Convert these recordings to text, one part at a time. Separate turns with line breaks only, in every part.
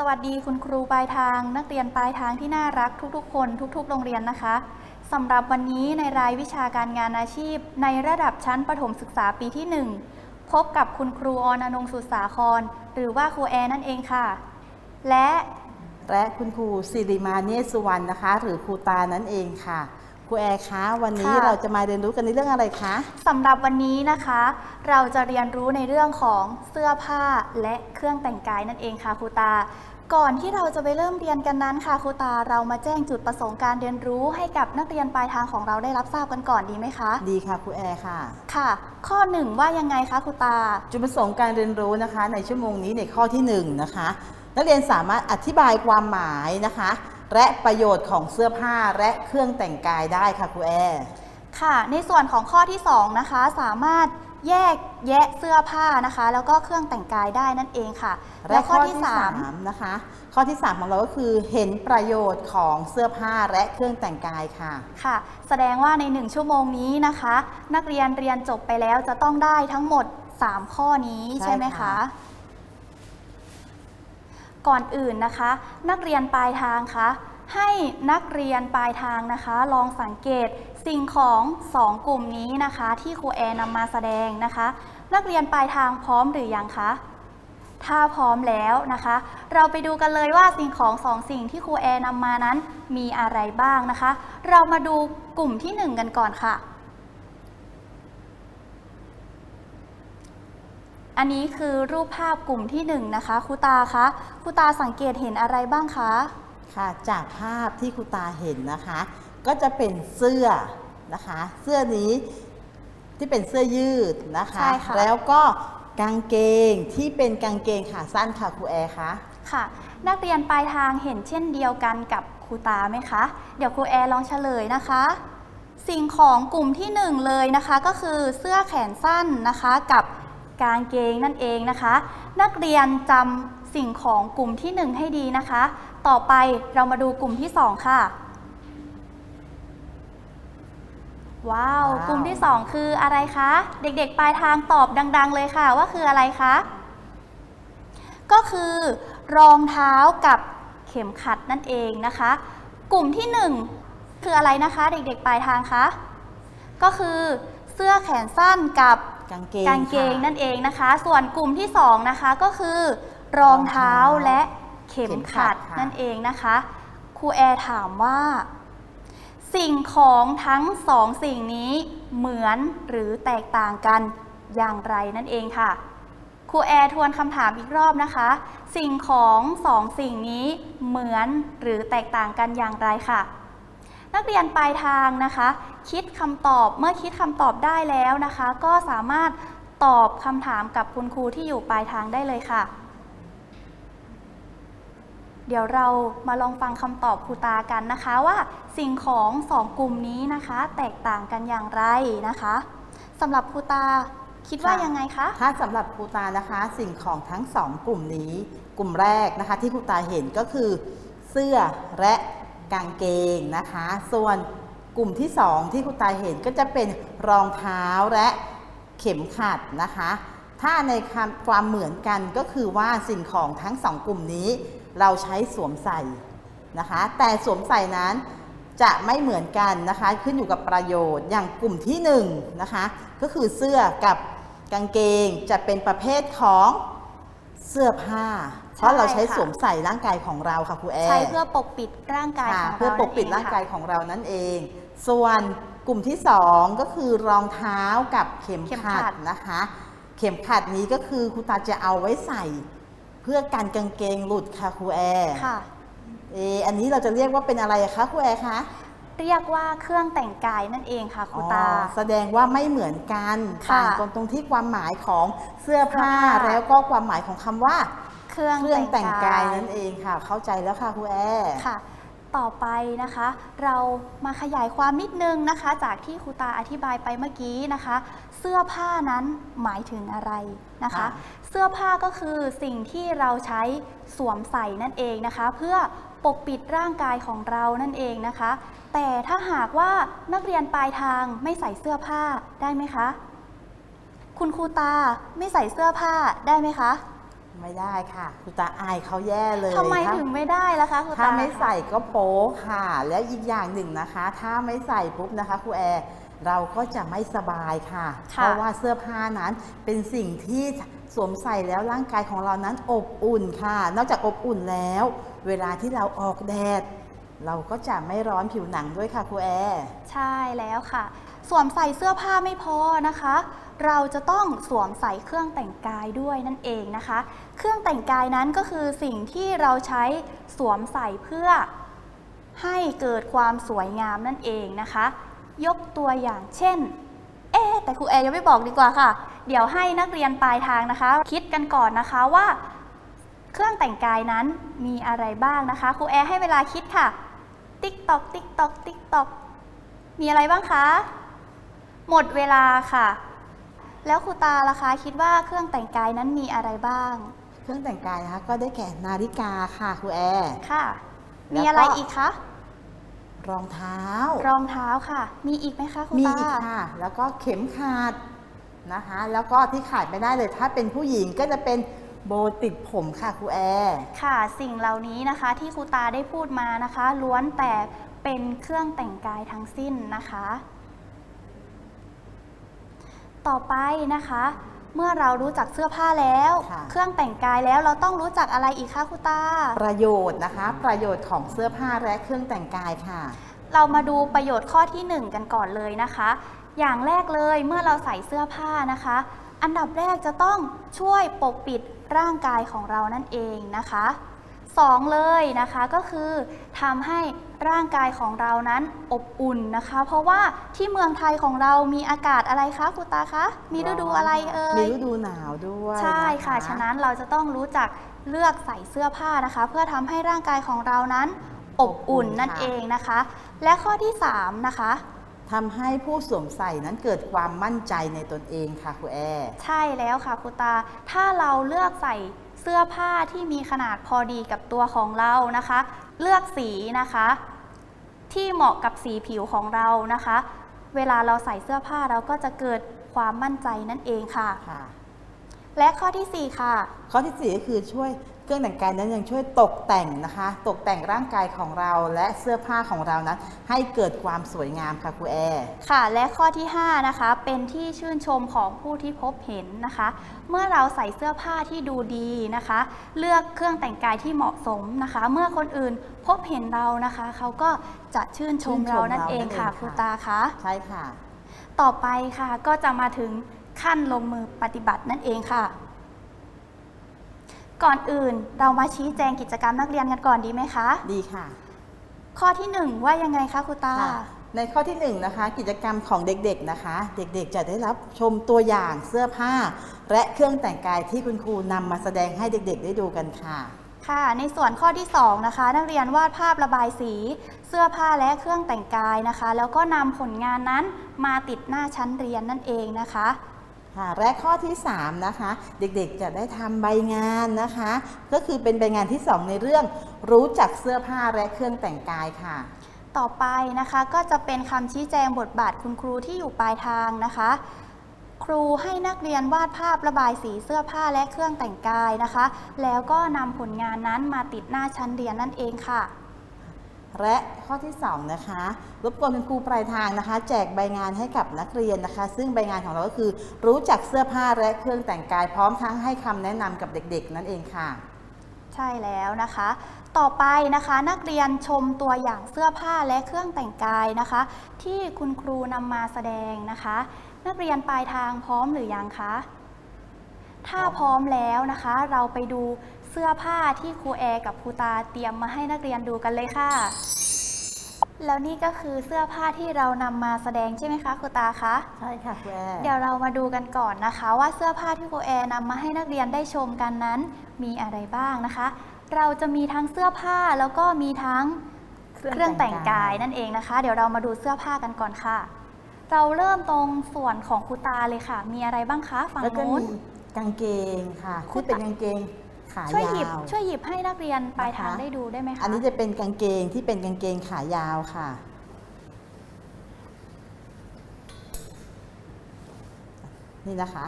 สวัสดีคุณครูปลายทาง นักเรียนปลายทางที่น่ารักทุกๆ คนทุกๆ โรงเรียนนะคะสำหรับวันนี้ในรายวิชาการงานอาชีพ ในระดับชั้นประถมศึกษาปีที่ 1 พบกับคุณครูออนอนงสุสาคร หรือว่าครูแอร์นั่นเองค่ะ และ
และคุณครูสิริมาเนศสุวรรณนะคะ หรือครูตานั่นเองค่ะ ครูแอร์คะวันนี้เราจะมาเรียนรู้กันในเรื่องอะไรคะ
สำหรับวันนี้นะคะ เราจะเรียนรู้ในเรื่องของเสื้อผ้าและเครื่องแต่งกายนั่นเองค่ะครูตา ก่อนที่เราจะไปเริ่มเรียนกันนั้นค่ะครูตาเรามาแจ้งจุดประสงค์การเรียนรู้ให้กับนักเรียนปลายทางของเราได้รับทราบกันก่อนดีไหมคะ
ดีค่ะครูแอร์ค่ะ
ค่ะ ข้อหนึ่งว่ายังไงคะครูตา
จุดประสงค์การเรียนรู้นะคะ ในชั่วโมงนี้ในข้อที่หนึ่งนะคะ นักเรียนสามารถอธิบายความหมายนะคะ และประโยชน์ของเสื้อผ้าและเครื่องแต่งกายได้ค่ะครูแอร์
ค่ะ ในส่วนของข้อที่สองนะคะสามารถแยกแยะเสื้อผ้านะคะ แล้วก็เครื่องแต่งกายได้นั่นเองค่ะ
และข้อที่สามนะคะ ข้อที่สามของเราก็คือเห็นประโยชน์ของเสื้อผ้าและเครื่องแต่งกายค่ะ
ค่ะ แสดงว่าใน 1 ชั่วโมงนี้นะคะ นักเรียนเรียนจบไปแล้วจะต้องได้ทั้งหมด 3 ข้อนี้
ใช่
ใช่ไหม
ค่ะ
คะ ก่อนอื่นนะคะ นักเรียนปลายทางคะให้นักเรียนปลายทางนะคะ ลองสังเกตสิ่งของสองกลุ่มนี้นะคะ ที่ครูแอร์นำมาแสดงนะคะ นักเรียนปลายทางพร้อมหรือยังคะถ้าพร้อมแล้วนะคะ เราไปดูกันเลยว่าสิ่งของสองสิ่งที่ครูแอร์นำมานั้นมีอะไรบ้างนะคะ เรามาดูกลุ่มที่หนึ่งกันก่อนค่ะ อันนี้คือรูปภาพกลุ่มที่หนึ่งนะคะครูตาคะครูตาสังเกตเห็นอะไรบ้างคะ
ค่ะ จากภาพที่ครูตาเห็นนะคะ ก็จะเป็นเสื้อนะคะ เสื้อนี้ที่เป็นเสื้อยืดนะคะ
ใช่ค่ะ
แล้วก็กางเกงที่เป็นกางเกงขาสั้นค่ะครูแอร์คะ
ค่ะ นักเรียนปลายทางเห็นเช่นเดียวกันกับครูตาไหมคะ เดี๋ยวครูแอร์ลองเฉลยนะคะ สิ่งของกลุ่มที่หนึ่งเลยนะคะ ก็คือเสื้อแขนสั้นนะคะกับ กางเกงนั่นเองนะคะ นักเรียนจำสิ่งของกลุ่มที่หนึ่งให้ดีนะคะ ต่อไปเรามาดูกลุ่มที่สองค่ะว้าว
ว้าว
กลุ่มที่สองคืออะไรคะ เด็กๆ ปลายทางตอบดัง ๆ เลยค่ะว่าคืออะไรคะ ก็คือ รองเท้ากับเข็มขัดนั่นเองนะคะ กลุ่มที่หนึ่งคืออะไรนะคะ เด็กๆ ปลายทางคะ ก็คือเสื้อแขนสั้นกับ
กางเกง
กางเกง
ค่ะ
นั่นเองนะคะ ส่วนกลุ่มที่สองนะคะก็คือรองเท้าร
องเท้า
และเข็ม
เข็มขั
ขั
ด
ด
ค่ะ
นั่นเองนะคะครูแอร์ถามว่า สิ่งของทั้งสองสิ่งนี้เหมือนหรือแตกต่างกันอย่างไรนั่นเองค่ะครูแอร์ทวนคำถามอีกรอบนะคะ สิ่งของสองสิ่งนี้เหมือนหรือแตกต่างกันอย่างไรค่ะ นักเรียนปลายทางนะคะ คิดคำตอบเมื่อคิดคำตอบได้แล้วนะคะ ก็สามารถตอบคำถามกับคุณครูที่อยู่ปลายทางได้เลยค่ะ เดี๋ยวเรามาลองฟังคำตอบครูตากันนะคะว่าสิ่งของสองกลุ่มนี้นะคะ แตกต่างกันอย่างไรนะคะสำหรับครูตาคิดว่ายังไงคะ
ถ้าสำหรับครูตานะคะ สิ่งของทั้งสองกลุ่มนี้ กลุ่มแรกนะคะ ที่ครูตาเห็นก็คือ เสื้อและ กางเกงนะคะ ส่วนกลุ่มที่สองที่ครูตาเห็นก็จะเป็นรองเท้าและเข็มขัดนะคะ ถ้าในคำความเหมือนกันก็คือว่าสิ่งของทั้งสองกลุ่มนี้เราใช้สวมใส่นะคะ แต่สวมใส่นั้นจะไม่เหมือนกันนะคะ ขึ้นอยู่กับประโยชน์อย่างกลุ่มที่หนึ่งนะคะ ก็คือเสื้อกับกางเกงจะเป็นประเภทของเสื้อผ้า เพราะเราใช้
ใช่ค่ะ
สวมใส่ร่างกายของเราค่ะครูแอร์
ใช้เพื่อปกปิดร่างกายข
ค่ะ
องเรา
เพื่อปกปิด
นั่นเร่า
งกายของเรานั่นเอง ส่วนกลุ่มที่สองก็คือรองเท้ากับเข็ม
เข็มขั
ขั
ด
ดนะคะ เข็มขัดนี้ก็คือครูตาจะเอาไว้ใส่ เพื่อกันกางเกงหลุดค่ะครูแอร์
ค่ะ
เอออันนี้เราจะเรียกว่าเป็นอะไรคะครูแอร์คะ
เรียกว่าเครื่องแต่งกายนั่นเองค่ะครูตา
อ๋อแสดงว่าไม่เหมือนกัน
ค่ะ
ต่างกันตรงที่ความหมายของเสื้อผ้า
เสื้อผ้า
แล้วก็ความหมายของคำว่า
เค รื่อง
เครื่องแต่งกายนั่นเองค่ะ เข้าใจแล้วค่ะครูแอร์
ค่ะ ต่อไปนะคะ เรามาขยายความนิดนึงนะคะ จากที่ครูตาอธิบายไปเมื่อกี้นะคะ เสื้อผ้านั้นหมายถึงอะไรนะคะ
ค่ะ
เสื้อผ้าก็คือสิ่งที่เราใช้สวมใส่นั่นเองนะคะ เพื่อปกปิดร่างกายของเรานั่นเองนะคะ แต่ถ้าหากว่านักเรียนปลายทางไม่ใส่เสื้อผ้าได้ไหมคะ คุณครูตาไม่ใส่เสื้อผ้าได้ไหมคะ
ไม่ได้ค่ะครูตาอายเขาแย่เลย
ทำไม
ถ้า
ถึงไม่ได้ล่ะคะครูตา
ถ้าไม่ใส่ก็โป๊ค่ะ และอีกอย่างหนึ่งนะคะ ถ้าไม่ใส่ปุ๊บนะคะครูแอร์เราก็จะไม่สบายค่ะ
ค่ะ
เพราะว่าเสื้อผ้านั้นเป็นสิ่งที่สวมใส่แล้วร่างกายของเรานั้นอบอุ่นค่ะ นอกจากอบอุ่นแล้ว เวลาที่เราออกแดด เราก็จะไม่ร้อนผิวหนังด้วยค่ะครูแอร์
ใช่แล้วค่ะ สวมใส่เสื้อผ้าไม่พอนะคะ เราจะต้องสวมใส่เครื่องแต่งกายด้วยนั่นเองนะคะ เครื่องแต่งกายนั้นก็คือสิ่งที่เราใช้สวมใส่เพื่อให้เกิดความสวยงามนั่นเองนะคะ ยกตัวอย่างเช่น เอ๊แต่ครูแอร์ยังไม่บอกดีกว่าค่ะ เดี๋ยวให้นักเรียนปลายทางนะคะ คิดกันก่อนนะคะว่า เครื่องแต่งกายนั้นมีอะไรบ้างนะคะครูแอร์ให้เวลาคิดค่ะ ติ๊กตอกติ๊กตอกติ๊กตอกมีอะไรบ้างคะ หมดเวลาค่ะ แล้วครูตาล่ะคะคิดว่าเครื่องแต่งกายนั้นมีอะไรบ้าง
เครื่องแต่งกายนะคะก็ได้แก่นาฬิกาค่ะครูแอร์
ค่ะ
แล้วก็
มีอะไรอีกคะ
รองเท้า
รองเท้าค่ะ มีอีกไหมคะครู
มี
ตา
อีกค่ะ แล้วก็เข็มขัดนะคะ แล้วก็ที่ขาดไม่ได้เลยถ้าเป็นผู้หญิงก็จะเป็นโบติดผมค่ะครูแอร์
ค่ะ สิ่งเหล่านี้นะคะที่ครูตาได้พูดมานะคะ ล้วนแต่เป็นเครื่องแต่งกายทั้งสิ้นนะคะ ต่อไปนะคะ เมื่อเรารู้จักเสื้อผ้าแล้ว
ค่ะ
เครื่องแต่งกายแล้วเราต้องรู้จักอะไรอีกคะครูตา
ประโยชน์นะคะ ประโยชน์ของเสื้อผ้าและเครื่องแต่งกายค่ะ
เรามาดูประโยชน์ข้อที่1 กันก่อนเลยนะคะ อย่างแรกเลยเมื่อเราใส่เสื้อผ้านะคะ อันดับแรกจะต้องช่วยปกปิดร่างกายของเรานั่นเองนะคะ สองเลยนะคะก็คือทำให้ร่างกายของเรานั้นอบอุ่นนะคะ เพราะว่าที่เมืองไทยของเรามีอากาศอะไรคะครูตาคะ มีฤดูอะไรเอ่
มี
ย
ฤดูหนาวด้วย
ใช่ค่ะ
น
ฉะนั้นเราจะต้องรู้จักเลือกใส่เสื้อผ้านะคะ เพื่อทำให้ร่างกายของเรานั้นอบอุ่นนั่นเองนะคะ และข้อที่ 3 นะคะ
ทำให้ผู้สวมใส่นั้นเกิดความมั่นใจในตนเองค่ะครูแอร์
ใช่แล้วค่ะครูตา ถ้าเราเลือกใส่เสื้อผ้าที่มีขนาดพอดีกับตัวของเรานะคะ เลือกสีนะคะ ที่เหมาะกับสีผิวของเรานะคะ เวลาเราใส่เสื้อผ้าเราก็จะเกิดความมั่นใจนั่นเองค่ะ
ค่ะ
และข้อทีสี่ 4 ค่ะ
ข้อที่สี่ก็คือช่วย เครื่องแต่งกายนั้นยังช่วยตกแต่งนะคะ ตกแต่งร่างกายของเราและเสื้อผ้าของเรานั้น ให้เกิดความสวยงามค่ะครูแอร์
ค่ะ และข้อที่ 5 นะคะ เป็นที่ชื่นชมของผู้ที่พบเห็นนะคะ เมื่อเราใส่เสื้อผ้าที่ดูดีนะคะ เลือกเครื่องแต่งกายที่เหมาะสมนะคะ เมื่อคนอื่นพบเห็นเรานะคะ เขาก็จะชื่นชม
ชื่นชม
เรานั่น
เรา
เอง
นั่นเอง
ค่ะ
ค่ะ
ครูตาคะ
ใช่ค่ะ
ต่อไปค่ะก็จะมาถึงขั้นลงมือปฏิบัตินั่นเองค่ะ ก่อนอื่นเรามาชี้แจงกิจกรรมนักเรียนกันก่อนดีไหมคะ
ดีค่ะ
ข้อที่หนึ่งว่ายังไงคะครูตา
ค่ะในข้อที่1นงนะคะ กิจกรรมของเด็กๆนะคะ เด็กๆจะได้รับชมตัวอย่างเสื้อผ้า และเครื่องแต่งกายที่คุณครูนำมาแสดงให้เด็กๆ ได้ดูกันค่ะ
ค่ะ ในส่วนข้อที่ 2 นะคะ นักเรียนวาดภาพระบายสี เสื้อผ้าและเครื่องแต่งกายนะคะ แล้วก็นำผลงานนั้นมาติดหน้าชั้นเรียนนั่นเองนะคะ
ค่ะและข้อที่ 3 นะคะ เด็กๆจะได้ทำใบงานนะคะ ก็คือเป็นใบงานที่ 2 ในเรื่อง รู้จักเสื้อผ้าและเครื่องแต่งกายค่ะ
ต่อไปนะคะก็จะเป็นคำชี้แจงบทบาทคุณครูที่อยู่ปลายทางนะคะ ครูให้นักเรียนวาดภาพระบายสีเสื้อผ้าและเครื่องแต่งกายนะคะ แล้วก็นำผลงานนั้นมาติดหน้าชั้นเรียนนั่นเองค่ะ
และข้อที่2นะคะรบกวนคุณครูปลายทางนะคะ แจกใบงานให้กับนักเรียนนะคะ ซึ่งใบงานของเราก็คือรู้จักเสื้อผ้าและเครื่องแต่งกายพร้อมทั้งให้คำแนะนำกับเด็กๆ นั่นเองค่ะ
ใช่แล้วนะคะ ต่อไปนะคะนักเรียนชมตัวอย่างเสื้อผ้าและเครื่องแต่งกายนะคะ ที่คุณครูนำมาแสดงนะคะ นักเรียนปลายทางพร้อมหรือยังคะถ้าพร้อมแล้วนะคะ เราไปดู เสื้อผ้าที่ครูแอร์กับครูตาเตรียมมาให้นักเรียนดูกันเลยค่ะ แล้วนี่ก็คือเสื้อผ้าที่เรานำมาแสดงใช่ไหมคะครูตาคะ
ใช่ค่ะคุณแอร์
เดี๋ยวเรามาดูกันก่อนนะคะ ว่าเสื้อผ้าที่ครูแอร์นำมาให้นักเรียนได้ชมกันนั้น มีอะไรบ้างนะคะ เราจะมีทั้งเสื้อผ้าแล้วก็มีทั้งเครื่องแต่งกายนั่นเองนะคะ เดี๋ยวเรามาดูเสื้อผ้ากันก่อนค่ะ เราเริ่มตรงส่วนของครูตาเลยค่ะ มีอะไรบ้างคะฝั่ง
แล้วก็
นู้น
มีกางเกงค่ะ
ครู
ที่เป็น
ตะ
กางเกง ขา
ช่วย
ยา
หยิบ
ว
ช่วยหยิบให้นักเรียนปลายทาง
นะคะ
ได้ดูได้ไหมคะ
อันนี้จะเป็นกางเกงที่เป็นกางเกงขายาวค่ะ นี่นะคะ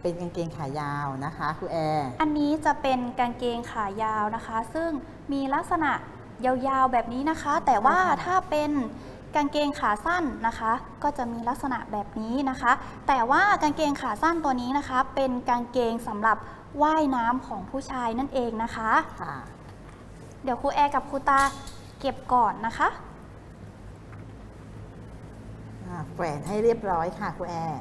เเป็นกางเกงขายาวนะคะครูแอร์
อันนี้จะเป็นกางเกงขายาวนะคะ ซึ่งมีลักษณะยาวๆแบบนี้นะคะ แต่ว่า
ค่ะ
ถ้าเป็น กางเกงขาสั้นนะคะ ก็จะมีลักษณะแบบนี้นะคะ แต่ว่ากางเกงขาสั้นตัวนี้นะคะ เป็นกางเกงสำหรับว่ายน้ำของผู้ชายนั่นเองนะคะ
ค่ะ
เดี๋ยวครูแอร์กับครูตาเก็บก่อนนะคะ
อ่าแขวนให้เรียบร้อยค่ะครูแอร์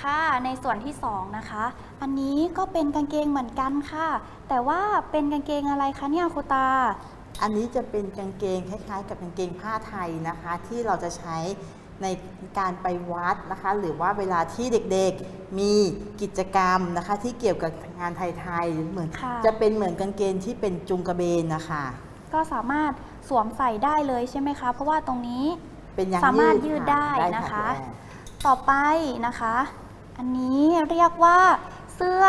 ค่ะในส่วนที่สองนะคะ อันนี้ก็เป็นกางเกงเหมือนกันค่ะ แต่ว่าเป็นกางเกงอะไรคะเนี่ยครูตา
อันนี้จะเป็นกางเกงคล้ายๆ กับกางเกงผ้าไทยนะคะ ที่เราจะใช้ในการไปวัดนะคะ หรือว่าเวลาที่เด็กๆมีกิจกรรมนะคะ ที่เกี่ยวกับงานไทยๆเหมือน
ค่ะ
จะเป็นเหมือนกางเกงที่เป็นจุงกระเบนนะคะ
ก็สามารถสวมใส่ได้เลยใช่ไหมคะ เพราะว่าตรงนี้
เป็นยาง
สามารถ
ยื
ยืด
ค่ะ
ได้
ได้
นะคะ
ณแอร์
ต่อไปนะคะ อันนี้เรียกว่าเสื้อ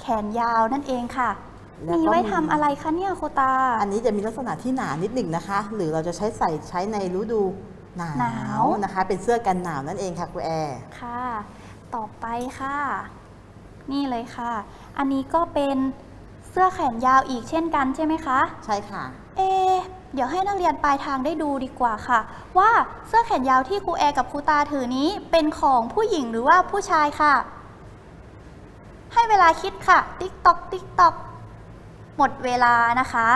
แขนยาวนั่นเองค่ะ
แล้ว
มี
ก็
ไว้ทำอะไรคะเนี่ยครูตา
อันนี้จะมีลักษณะที่หนานิดหนึ่งนะคะ หรือเราจะใช้ใส่ใช้ในฤดูหนา
หนาว
นะคะ เป็นเสื้อกันหนาวนั่นเองค่ะครูแอร์
ค่ะ ต่อไปค่ะ นี่เลยค่ะ อันนี้ก็เป็นเสื้อแขนยาวอีกเช่นกันใช่ไหมคะ
ใช่ค่ะ
เอะเดี๋ยวให้นักเรียนปลายทางได้ดูดีกว่าค่ะ ว่าเสื้อแขนยาวที่ครูแอร์กับครูตาถือนี้เป็นของผู้หญิงหรือว่าผู้ชายค่ะ ให้เวลาคิดค่ะ ติ๊กตอกติ๊กตอก หมดเวลานะคะ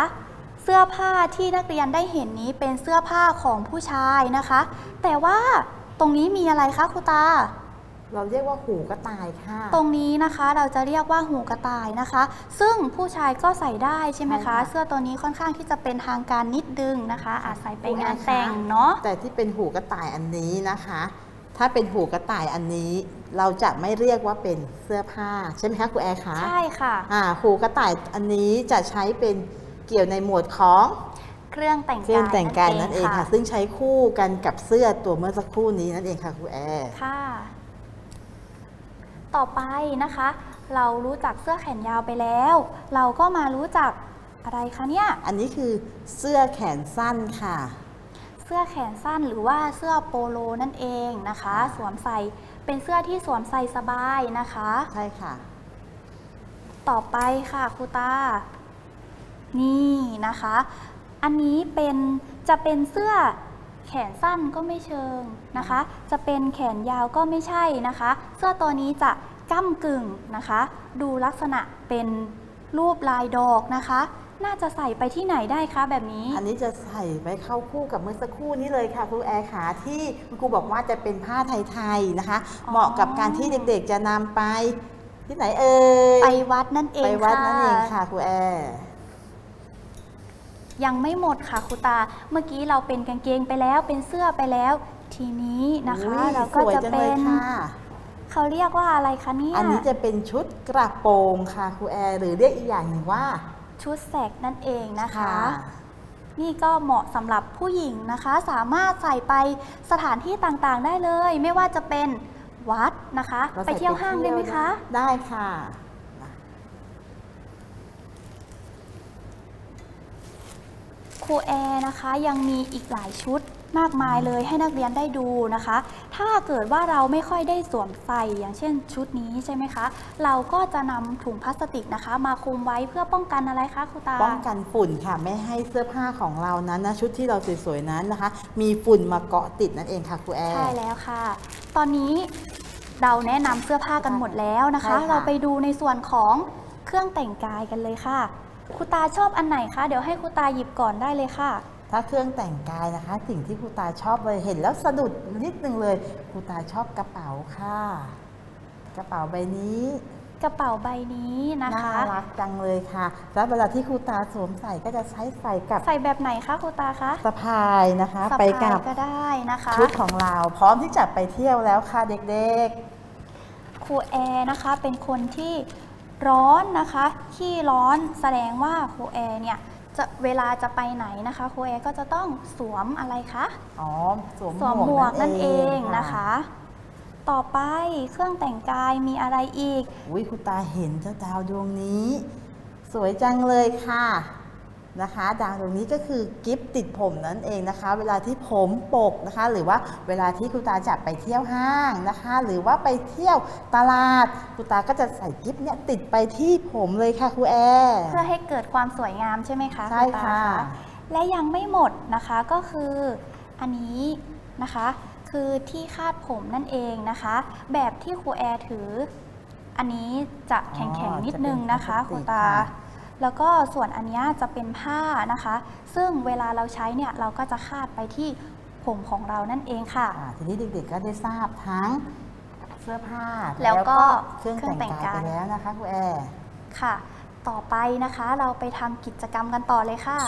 เสื้อผ้าที่นักเรียนได้เห็นนี้เป็นเสื้อผ้าของผู้ชายนะคะ แต่ว่าตรงนี้มีอะไรคะครูตา
เราเรียกว่าหูกระต่ายค่ะ
ตรงนี้นะคะเราจะเรียกว่าหูกระต่ายนะคะ ซึ่งผู้ชายก็ใส่ได้ใช่ไหม
ใช่
คะ
ค่ะ
เสื้อตัวนี้ค่อนข้างที่จะเป็นทางการนิดนึงนะคะ อาจใส่ไป
คุณ
งาน
อาคะ
แต่งเนาะ
แต่ที่เป็นหูกระต่ายอันนี้นะคะ ถ้าเป็นหูกระต่ายอันนี้ เราจะไม่เรียกว่าเป็นเสื้อผ้า ใช่ไหมคะครูแอร์คะ
ใช่ค่ะ
อ่าหูกระต่ายอันนี้จะใช้เป็นเกี่ยวในหมวดของ
เครื่องแต่ง
เครื่องแต่งกายนั่นเอง
ค่ะ
ค่ะ ซึ่งใช้คู่กันกับเสื้อตัวเมื่อสักครู่นี้นั่นเองค่ะครูแอร์
ค่ะ ต่อไปนะคะ เรารู้จักเสื้อแขนยาวไปแล้ว เราก็มารู้จักอะไรคะเนี่ย
อันนี้คือเสื้อแขนสั้นค่ะ
เสื้อแขนสั้นหรือว่าเสื้อโปโลนั่นเองนะคะ สวมใส่เป็นเสื้อที่สวมใส่สบายนะคะ
ใช่ค่ะ
ต่อไปค่ะครูตา นี่นะคะ อันนี้เป็นจะเป็นเสื้อแขนสั้นก็ไม่เชิงนะคะ จะเป็นแขนยาวก็ไม่ใช่นะคะ เสื้อตัวนี้จะก้ากึ่งนะคะ ดูลักษณะเป็นรูปลายดอกนะคะ น่าจะใส่ไปที่ไหนได้คะแบบนี้
อันนี้จะใส่ไปเข้าคู่กับเมื่อสักครู่นี้เลยค่ะครูแอร์ขาที่คุณครูบอกว่าจะเป็นผ้าไทยๆนะคะ
อ๋อ
เหมาะกับการที่เด็กๆจะนำไป ที่ไหนเอ่ย
ไปวัดนั่นเอง
ไปวัด
ค่ะ
นั่นเองค่ะครูแอร์
ยังไม่หมดค่ะครูตา เมื่อกี้เราเป็นกางเกงไปแล้วเป็นเสื้อไปแล้ว ทีนี้นะคะ
อุ๊ย
เราก็
สวย
จะ
ง
เป็
ลย
น
ค่ะ
เขาเรียกว่าอะไรคะเนี่ย
อันนี้จะเป็นชุดกระโปรงค่ะครูแอร์หรือเรียกอีกอย่างหนึ่งว่า
ชุดแสกนั่นเองนะคะ
ค่ะ
นี่ก็เหมาะสำหรับผู้หญิงนะคะ สามารถใส่ไปสถานที่ต่างๆได้เลย ไม่ว่าจะเป็นวัดนะคะ
รา
ไป
ใส่
เที่ยวห้างได้ไหมคะ
ได้ค่ะ
ครูแอร์นะคะยังมีอีกหลายชุด มากมายเลยให้นักเรียนได้ดูนะคะ ถ้าเกิดว่าเราไม่ค่อยได้สวมใส่อย่างเช่นชุดนี้ใช่ไหมคะ เราก็จะนำถุงพลาสติกนะคะ มาคลุมไว้เพื่อป้องกันอะไรคะครูตา
ป้องกันฝุ่นค่ะ ไม่ให้เสื้อผ้าของเรานั้นนะชุดที่เราสวยๆนั้นนะคะ มีฝุ่นมาเกาะติดนั่นเองค่ะครูแอร์
ใช่แล้วค่ะ ตอนนี้เราแนะนำเสื้อผ้ากันหมดแล้วนะคะ
ใช่ค่ะ
เราไปดูในส่วนของเครื่องแต่งกายกันเลยค่ะครูตาชอบอันไหนคะ เดี๋ยวให้ครูตาหยิบก่อนได้เลยค่ะ
ถ้าเครื่องแต่งกายนะคะ สิ่งที่ครูตาชอบเลยเห็นแล้วสะดุดนิดนึงเลยครูตาชอบกระเป๋าค่ะ กระเป๋าใบนี้
กระเป๋าใบนี้นะ
น่า
คะ
รักจังเลยค่ะ แล้วเวลาที่ครูตาสวมใส่ก็จะใช้ใส่กับ
ใส่แบบไหนคะครูตาคะ
สะพายนะคะ
สะ
ไป
พา
กั
ย
บ
ก็ได้นะคะ
ชุดของเราพร้อมที่จะไปเที่ยวแล้วค่ะเด็ก
ครูแอร์นะคะเป็นคนที่ร้อนนะคะ ขี้ร้อนแสดงว่าครูแอร์เนี่ย จะเวลาจะไปไหนนะคะครูแอร์ก็จะต้องสวมอะไรคะ
ๆอ๋อสวม
สวมหมวกนั่นเอง
ค่
นะคะ ต่อไปเครื่องแต่งกายมีอะไรอีก
อุ้ยคุณตาเห็นเจ้าดาวดวงนี้ สวยจังเลยค่ะ นะคะดังตรงนี้ก็คือกิฟติดผมนั่นเองนะคะ เวลาที่ผมปกนะคะ หรือว่าเวลาที่คุณตาจะไปเที่ยวห้างนะคะ หรือว่าไปเที่ยวตลาดคุณตาก็จะใส่กิฟเนี่ยติดไปที่ผมเลยค่ะครูแอร์
เพื่อให้เกิดความสวยงามใช่ไหมคะ
ใช่
ณตา
ค่ะ
และยังไม่หมดนะคะก็คืออันนี้นะคะคือที่คาดผมนั่นเองนะคะ แบบที่ครูแอร์ถือ อันนี้จะแข็งๆนิดนึงนะคะ
จะ
คุ
เป็
ณ
นพล
ตา
สติกค่ะ
แล้วก็ส่วนอันเนี้ยจะเป็นผ้านะคะ ซึ่งเวลาเราใช้เนี่ยเราก็จะคาดไปที่ผมของเรานั่นเองค่ะ
อ่าทีนี้เด็กๆก็ได้ทราบทั้งเสื้อผ้า
แล้วก็
เครื่องแต่ง
เครื่องแต่ง
กากา
ยย
ไปแล้วนะคะครูแอร์
ค่ะ ต่อไปนะคะเราไปทำกิจกรรมกันต่อเลยค่ะ